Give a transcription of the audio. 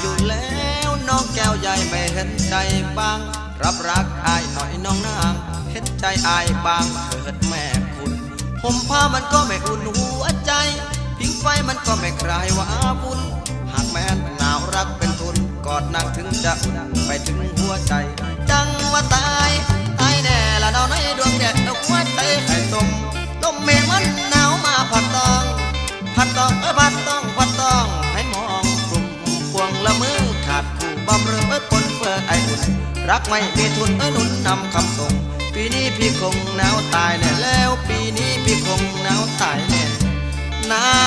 อยู่แล้วน้องแก้วใหญ่ไม่เห็นใจบ้าง รับรักอายหน่อยน้องนาง เห็นใจอายบางเถิดแม่คุณห่มผ้ามันก็ไม่อุ่นหัวใจ พิงไฟมันก็ไม่คลายว่าบุญหากแม้นหนาวรักเป็นทุนกอดนางถึงจะอุ่นไปถึงหัวใจ จังว่าตายตายแน่ละดาวในดวงแดดดอกหัวใจไข่สมลมเมฆมันหนาวมาผัดตองพัดตอง บำเรอเอ้ยปนเปื้อไออุ่นรักไม่มีทุนเอ้ยหนุนนำคำส่ง ปีนี้พี่คงหนาวตายแน่แล้ว ปีนี้พี่คงหนาวตายแน่หนาวตายแน่